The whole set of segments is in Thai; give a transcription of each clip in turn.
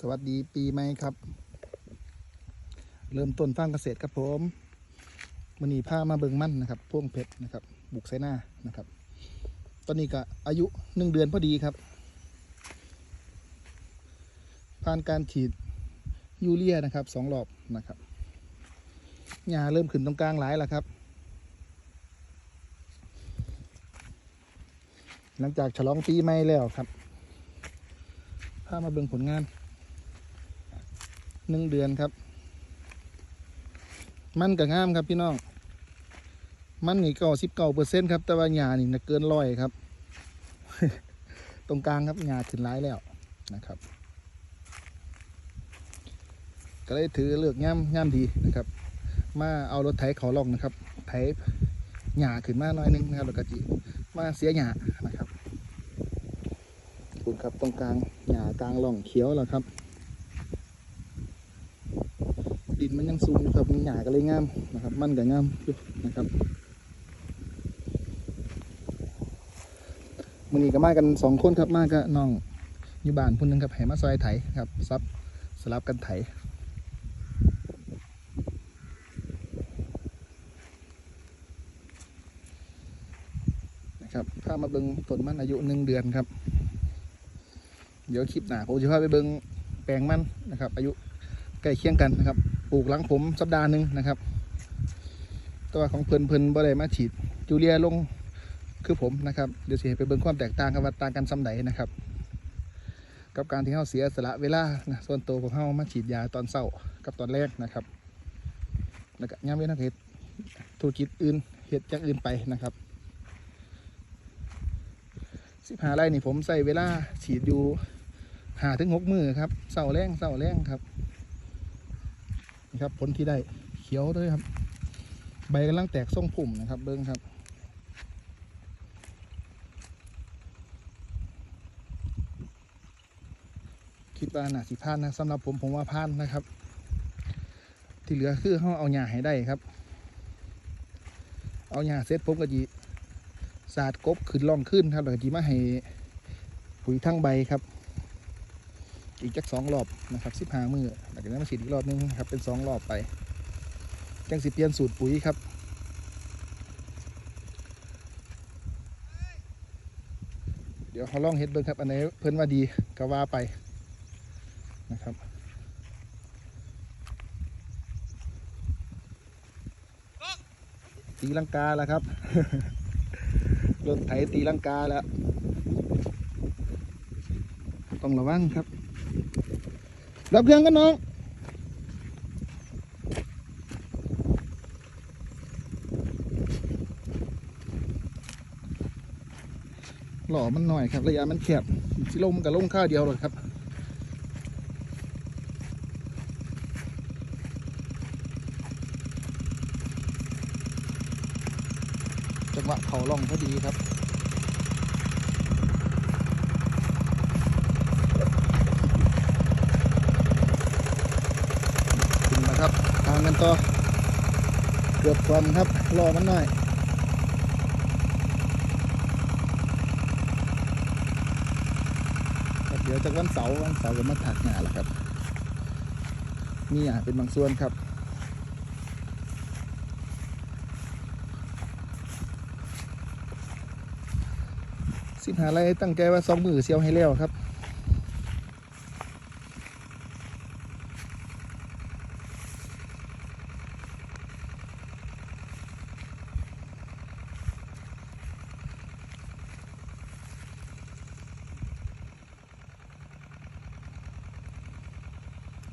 สวัสดีปีใหม่ครับ เริ่มต้นฟาร์มเกษตรครับผมมันนี้ามาเบิงมั่นนะครับพ่วงเพชรนะครับ บุกไซนานะครับ ตอนนี้ก็อายุหนึ่งเดือนพอดีครับ ผ่านการฉีดยูเรียนะครับสองรอบนะครับหญ้าเริ่มขึ้นตรงกลางหลายแล้วครับ หลังจากฉลองปีใหม่แล้วครับพามาเบิ่งผลงาน หนึ่งเดือนครับ มันก็งามครับพี่น้อง มันนี่เก้าสิบเก้าเปอร์เซ็นต์ครับ แต่ว่าหญ้านี่นะเกินร้อยครับ ตรงกลางครับหญ้าขึ้นร้ายแล้วนะครับ ก็เลยถือเลือกย่ำย่ำดีนะครับ มาเอารถไถเขาลองนะครับ ไถหญ้าขึ้นมาหน่อยนึงนะครับแล้วก็จิมาเสียหญ้านะครับคุณครับตรงกลางหญ้ากลางร่องเขียวแล้วครับ ดินมันยังสูงอยู่ครับหญ้าก็เลยงามนะครับ มันก็งามอยู่นะครับมือนี้ก็มากันสองคนครับมาก็น้องอยู่บ้านพุ่นนึงครับให้มาซอยไถครับซับสลับกันไถนะครับพามาเบิงต้นมันอายุหนึ่งเดือนครับ เดี๋ยวคลิปหน้าผมจะพาไปเบิงแปลงมันนะครับ อายุใกล้เคียงกันนะครับ ปลูกหลังผมสัปดาห์หนึ่งนะครับตัวาของเพลินเพลินบ่ได้มาฉีดจูเลียลงคือผมนะครับเดี๋ยวสิไปเบิ่งความแตกต่างกันว่าต่างกันซ้ำใดนะครับ กับการที่เขาเสียสละเวลานะส่วนตัวของเขามาฉีดยาตอนเช้ากับตอนแรกนะครับแล้วก็ย่ามเว้นเฮ็ดธุรกิจอื่นเฮ็ดอย่างอื่นไปนะครับสิบหาไร่นี่ผมใส่เวลาฉีดอยู่หาถึงหกมือครับเสาแรงเสาแรงครับ ครับ ผลที่ได้เขียวด้วยครับ ใบกำลังแตกทรงผุ่มนะครับ เบิ้งครับคิดว่าน่าสิพานนะสำหรับผมผมว่าพานนะครับ ที่เหลือคือเขาเอาหญ้าให้ได้ครับ เอาหญ้าเสร็จผมก็จีสาดกบขึ้นล่องขึ้นครับแล้วก็จีมาให้ปุ๋ยทั้งใบครับ อีกจักสองรอบนะครับสิบห้ามือหลังจากนั้นมาฉีดอีกรอบนึงครับเป็นสองรอบไป จังสิเปลี่ยนสูตรปุ๋ยครับเดี๋ยวเขาลองเฮ็ดเบิ่งครับ อันไหนเพิ่นว่าดีก็ว่าไปนะครับ ตีลังกาแล้วครับรถไถตีลังกาแล้ว ต้องระวังครับ รับเครื่องกันน้องหล่อมันหน่อยครับ ระยะมันแคบสิลงกับลงข้าวเดียวเลยครับจังหวะเขาล่องพอดีครับ ขึ้นมาครับทางกัน ต่อ เกือบความครับรอมันหน่อยเดี๋ยวจากวันเสาร์วันเสาร์จะมาถักหนาแล้วครับ นี่อะเป็นบางส่วนครับสิบหาไรตั้งใจว่าสองมือเซียวให้แล้วครับ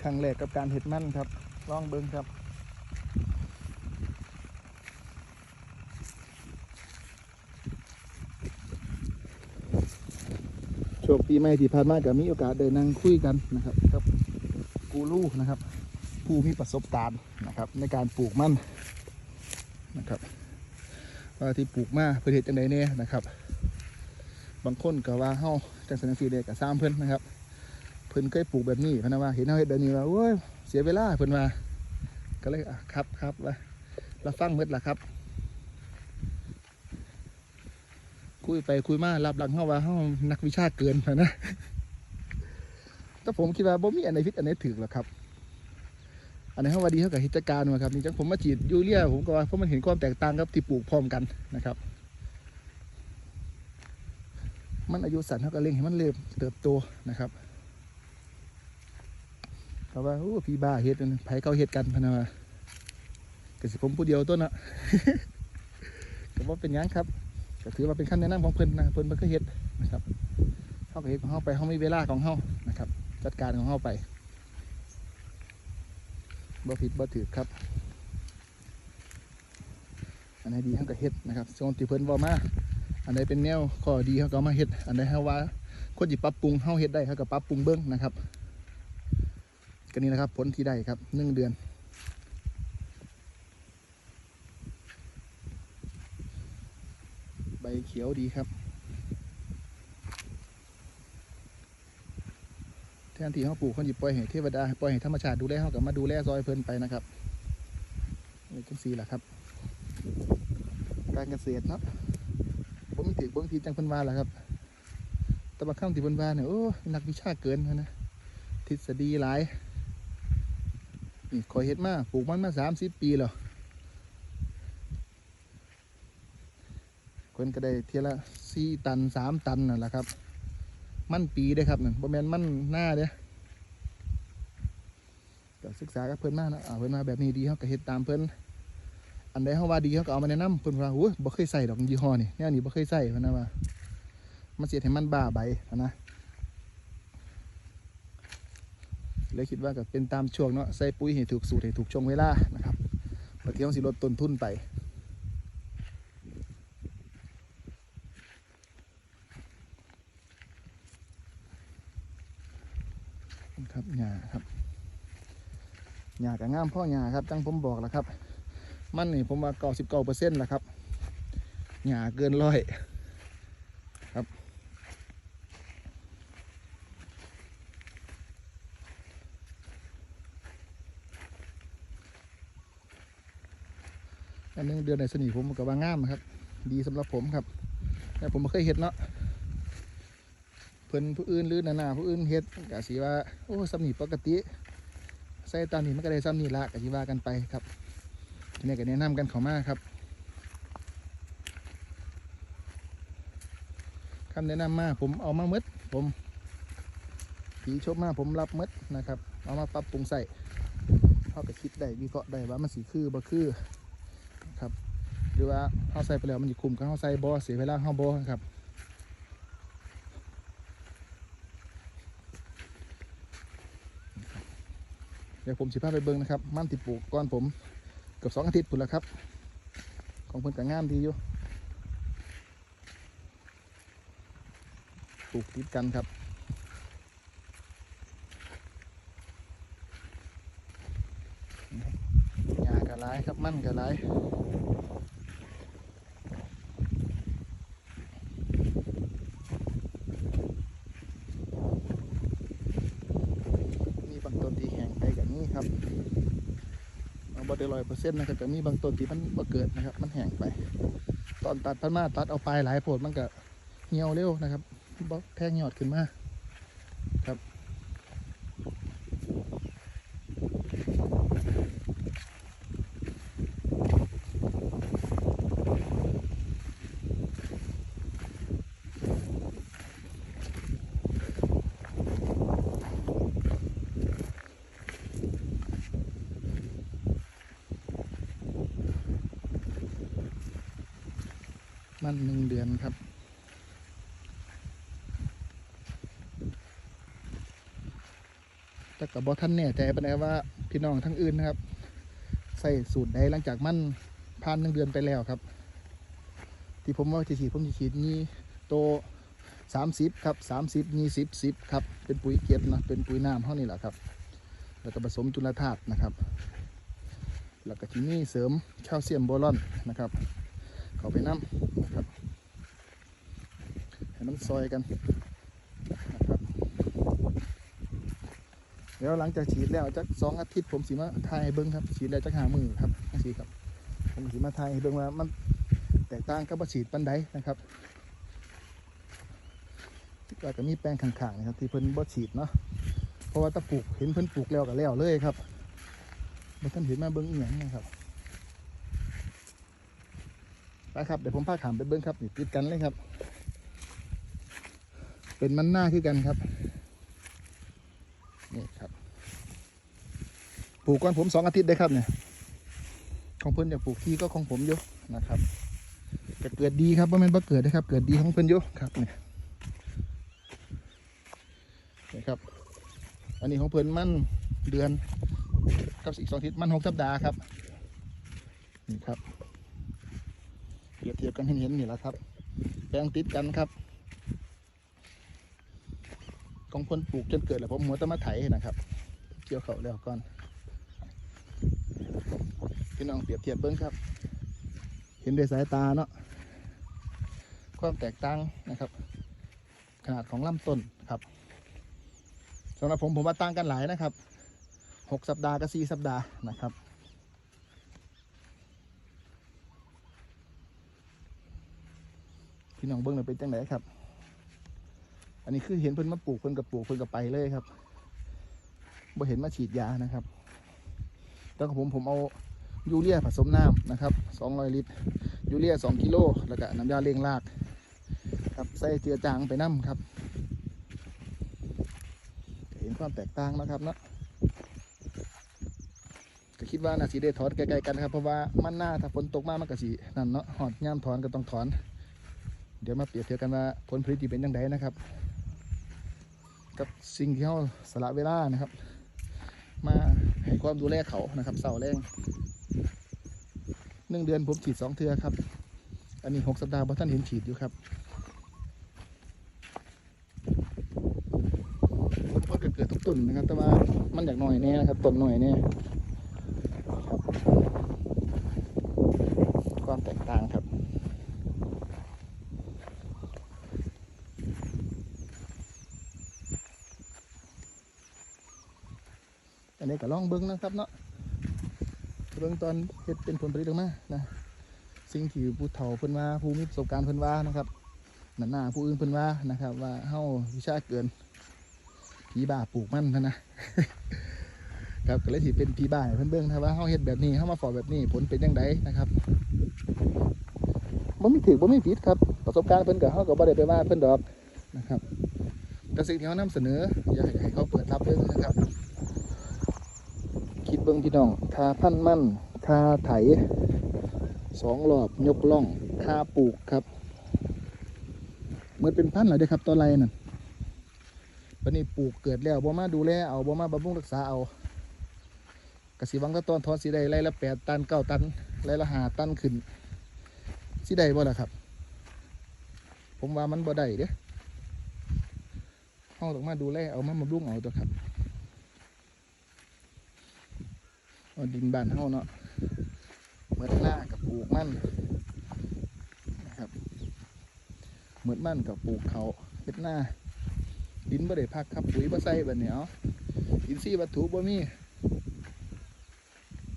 ครั้งแรกกับการเห็ดมั่นครับลองเบิ้งครับโชคปีใหม่ที่ผ่านมาก็มีโอกาสได้นั่งคุยกันนะครับกับกูรูนะครับ ผู้มีประสบการณ์นะครับ ในการปลูกมันนะครับว่าที่ปลูกมาเพื่อเห็ดจังไดเนี่ยนะครับ บางคนก็ว่าเฮาจังสันสีเด็กกับซ้ำเพิ่นนะครับ เพิ่นเคยปลูกแบบนี้เพิ่นะว่าเห็นเฮาเฮ็ดแบบนี้ว่าโอ้ยเสียเวลาเพิ่นว่าก็เลยอะครับครับว่าเราฟังเบิดล่ะครับ คุยไปคุยมารับหลังเฮาว่าเฮานักวิชาเกินไปนะแต่ผมคิดว่าบ่มีอันไหนผิดอันไหนถูกหรอกครับ อันไหนเฮาว่าดีเท่ากับกิจการมาครับนี่จังผมมาฉีดยูเรียผมก็ว่าเพราะมันเห็นความแตกต่างกับที่ปลูกพร้อมกันนะครับ มันอายุสั้นเท่ากับเร่งให้มันเริ่มเติบโตนะครับ เพราว่าโอ้พี่บ้าเฮ็ดนั่นไผเขาเฮ็ดกันพนะว่าก็สิผมผู้เดียวตัวน่ะก็บ่เป็นยังครับก็ถือว่าเป็นคำแนะนำของเพิ่นนะเพิ่นเพิ่นก็เฮ็ดนะครับเฮาก็เฮ็ดของเฮาไปเฮามีเวลาของเฮานะครับ จัดการของเฮาไปบ่ผิดบ่ถือครับอันไหนดีเฮาก็เฮ็ดนะครับส่วนที่เพิ่นว้ามาอันใดเป็นแนวข้อดีเขาก็มาเฮ็ด อันใดเฮาว่าคนที่ปรับปรุงเฮาเฮ็ดได้เขาก็ปรับปรุงเบิ่งนะครับ ก็นี่นะครับ ผลที่ได้ครับหนึ่งเดือน ใบเขียวดีครับ แทนที่เขาปลูกเขาหยิบปล่อยให้เทวดาปล่อยให้ธรรมชาติดูแลเขาก็มาดูแลซอยเพิ่นไปนะครับนี่จังสีแหละครับ การเกษตรเนาะผมมีถือเบิ้งทีจังเพิ่นว่าแหละครับแต่บางครั้งที่เพิ่นว่าเนี่ยโอ้นักวิชาเกินหั้นนะทฤษฎีหลาย นี่คอยเฮ็ดมาปลูกมันมาสามสิบปีแล้วคนก็ได้เทียละสี่ตันสามตันนั่นแหละครับ มันปีได้ครับนั่นบ่แมนมันหน้าเด้ก็ศึกษากับเพิ่นมานะอ่าเพิ่นมาแบบนี้ดีเฮาก็เฮ็ดตามเพิ่นอันใดเฮาว่าดีเขาก็เอามาแนะนำเพิ่นว่าโอ้ยบ่เคยใส่ดอกยี่ห้อนี่แนวนี้บ่เคยใส่เพิ่นนะว่ามันเฮ็ดให้มันบ้าใบนะ เลยคิดว่าก็เป็นตามช่วงเนาะใส่ปุ๋ยให้ถูกสูตรให้ถูกช่วงเวลานะครับบางทีมันสิลดต้นทุนไปครับหญ้าครับหญ้าก็งามพ่อหญ้าครับจังผมบอกแล้วครับ มันนี่ผมว่าเก้าสิบเก้าเปอร์เซ็นต์แหละครับหยาเกินร้อยครับอันหนึงเดือน ในสนีผมกับว่างามครับ ดีสำหรับผมครับ แต่ผมไม่เคยเห็ดเนาะเพิ่นผู้อื่นหรือนานาผู้อื่นเฮ็ดกะสีว่าโอ้สำนีปกติใส่ตามนี้มันก็ได้สำนีละกะสีว่ากันไปครับทีนี้ก็แนะนำกันเขามากครับคำแนะนำมาผมเอามาหมดผมผีชบมาผมรับหมดนะครับ เอามาปรับปรุงใส่เขาก็คิดได้วิเคราะห์ได้ว่ามันสีคือบ่คือนะครับ หรือว่าเขาใส่ไปแล้วมันจะคุมกับเขาใส่บ่เสียเวลาเขาบ่ครับเดี๋ยวผมสิพาไปเบิ่งนะครับมันติดปลูกก้อนผมเกือบสองอาทิตย์ปุ่นแล้วครับ ของเพิ่นก็งามดีอยู่ปลูกติดกันครับหญ้ากระไรครับมันกระไรมีบางต้นที่แห้งไปกับนี้ครับ เอาบอได้ร้อยเปอร์เซ็นต์นะครับแต่มีบางต้นที่มันบ่เกิดนะครับ มันแห้งไป ตอนตัดพันมาตัดเอาปลายหลายโพดมันก็เหี่ยวเร็วนะครับบ่แทงยอดขึ้นมาครับมั นหนึ่งเดือนครับ แต่กับบอท่านแน่ใจปานใดว่าพี่น้องทั้งอื่นนะครับ ใส่สูตรใดหลังจากมั่นผ่านหนึ่งเดือนไปแล้วครับ ที่ผมว่าที่ฉีดผมจะฉีดนี่โตสามสิบครับสามสิบยี่สิบสิบครับ เป็นปุ๋ยเก็บนะเป็นปุ๋ยน้ำเท่านี้แหละครับ แล้วก็ผสมจุลธาตุนะครับ แล้วก็ที่นี่เสริมแคลเซียมโบรอนนะครับ เข้าไปน้ำนะครับ ให้มันซอยกันนะครับเดี๋ยวหลังจากฉีดแล้วจักสองอาทิตย์ผมสีมาทายเบิ้งครับฉีดแล้วจักหามือครับจังซี่ครับผมสีมาทายเบิ้งว่ามันแตกต่างกับฉีดปันใดนะครับก็จะมีแปลงข้างๆนะครับที่เพิ่นบ่ฉีดเนาะเพราะว่าถ้าปลูกเห็นเพิ่นปลูกแล้วก็แล้วเลยครับบ่ท่านเห็นมาเบิ้งอีหยังนะครับไปครับเดี๋ยวผมพาขามไปเบิ้งครับนี่ติดกันเลยครับ เป็นมันหน้าคือกันครับ นี่ครับ ปลูกก่อนผมสองอาทิตย์ได้ครับเนี่ย ของเพิ่อนอยากปลูกที่ก็ของผมอยู่นะครับแต่เกิดดีครับว่ามันบ่เกิดนะครับ เกิดดีของเพิ่อนอยู่ครับเนี่ยนี่ครับ อันนี้ของเพิ่อนมั่นเดือนกับอีกสองอาทิตย์มันหกสัปดาห์ครับ นี่ครับเปรียบเทียบกันให้เห็นนี่แหละครับแปลงติดกันครับ ของเพิ่นปลูกจนเกิดแล้วผมหัวตะมาไถนะครับ เกี่ยวเขาแล้วก่อนพี่น้องเปรียบเทียบเบิ้งครับ เห็นด้วยสายตาเนาะความแตกต่างนะครับ ขนาดของลำต้นครับสำหรับผมผมว่าต่างกันหลายนะครับหกสัปดาห์กับสี่สัปดาห์นะครับพี่น้องเบิ้งหน่อยเป็นจังไหนครับ อันนี้คือเห็นเพิ่นมาปลูกเพิ่นกับปลูกเพิ่นกับไปเลยครับบ่เห็นมาฉีดยานะครับแล้วผมผมเอายูเรียผสมน้ำนะครับ200ลิตรยูเรีย2กิโลแล้วก็น้ำยาเลี้ยงรากครับใส่เจือจางไปน้ำครับ เห็นความแตกต่างนะครับเนาะก็คิดว่าน่าสีได้ถอนใกลๆกันครับ เพราะว่ามันหน้าถ้าฝนตกมากมันก็สีนั่นเนาะหอดย่ามถอนก็ต้องถอน เดี๋ยวมาเปรียบเทียบกันว่าผลผลิตเป็นยังไงนะครับ กับสิ่งที่เขาสละเวลานะครับ มาให้ความดูแลเขานะครับเสาแรงหนึ่งเดือนผมฉีดสองเทือครับ อันนี้หกสัปดาห์พอท่านเห็นฉีดอยู่ครับผลผลก็เกิดทุกต้นนะครับ แต่ว่ามันอยากหน่อยแน่นะครับต้นหน่อยแน่ครับความแตกต่างครับ อันนี้ก็ลองเบิ้งนะครับเนาะเบิ้งตอนเฮ็ดเป็นผลผลิตออกมานะสิ่งที่ผู้เฒ่าเพิ่นว่าผู้มีประสบการณ์เพิ่นว่านะครับนั่นหน้าผู้อื่นเพิ่นว่านะครับ ว่าเฮาวิชาเกินผีบ้าปลูกมันนะนะครับก็เลยสิเป็นผีบ้าเพิ่นเบิ่งนะว่าเฮาเฮ็ดแบบนี้เฮามาฟอแบบนี้ผลเป็นจังไดนะครับบ่มีถูกบ่มีผิดครับประสบการณ์เพิ่นก็เฮาก็บ่ได้ไปว่าเพิ่นดอกนะครับแต่สิ่งที่เฮานำเสนออยากให้เขาเปิดรับเบิ่งนะครับ เบิ้งพี่น้องคาพันมั่นคาไถสองรอบยกล่องคาปลูกครับเหมือนเป็นพันเหรอเด้อครับตัวไรนั่นวันนี้ปลูกเกิดแล้วบ่มาดูแลเอาบ่มาบำรุงรักษาเอากระสิหวังตะตอนทอนสีได้ไรละแปดตันเก้าตันไรละหาตันขึ้นสีได้บ่ล่ะครับ ผมว่ามันบ่ได้เด้อเฮาต้องมาดูแลเอามาบำรุงเอาตัวครับ เอาดินบ้านเฮาเนาะเมื่อหน้ากับปลูกมั่นนะครับเมื่อมั่นกับปลูกเขาเฮ็ดหน้า ดินบ่ได้พักครับปุ๋ยบ่ใส่บัดนี้เอาอินทรีย์วัตถุบ่มี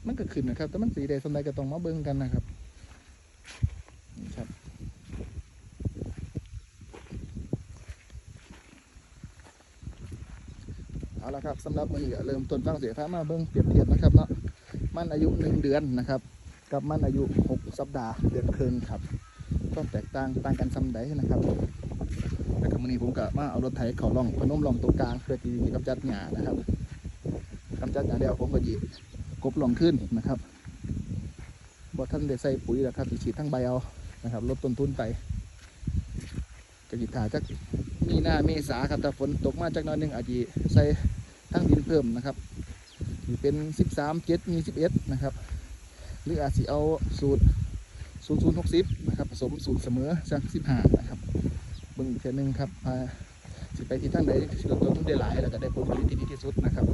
มันก็ขึ้นนะครับ แต่มันสีใดสำใดก็ต้องมาเบิ่งกันนะครับนี่ครับเอาละครับสำหรับมือนี้เริ่มต้นฟังเสียพระมาเบิ้งเปรียบเทียบนะครับเนาะ มันอายุหนึ่งเดือนนะครับ กับมันอายุหกสัปดาห์เดือนครึ่งครับก็แตกต่างต่างกันซ้ำใดนะครับแล้วก็มือนี้ผมก็มาเอารถไถเขาล่องพนมล่องตรงกลางเพื่อที่จะกำจัดหญ้านะครับกำจัดหญ้าแล้วผมก็หยิบกบล่องขึ้นนะครับบ่ท่านได้ใส่ปุ๋ยแล้วครับฉีดทั้งใบเอานะครับลดต้นทุนไปกระจิตาจักมีหน้าเมษาครับถ้าฝนตกมาจากน้อยหนึงอาจจะใส่ทั้งดินเพิ่มนะครับ ที่เป็น 13 7มี11 นะครับ หรืออาจจะเอาสูตร 0 0 6 0 นะครับ ผสมสูตรเสมอสัก15 นะครับเบิ่งอีกเทีหนึงครับอ่าสิไปที่ทางใดที่ลดต้นทุนได้หลาย แล้วก็ได้ผลผลิตที่ดีที่สุดนะครับ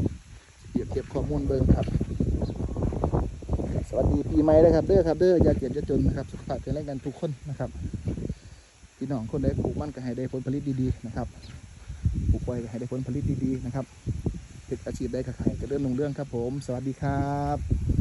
เปรียบเทียบข้อมูลเบิ่งครับ สวัสดีปีใหม่เลยครับเด้อครับเด้ออย่าเจ็บอย่าจนนะครับสุขภาพแข็งแรงกันทุกคนนะครับพี่น้องคนใดปลูกมันก็ให้ได้ผลผลิตดีๆนะครับปลูกไว้ก็ให้ได้ผลผลิตดีๆนะครับ เป็นอาชีพได้ขายก็เรื่องลงเรื่องครับผม สวัสดีครับ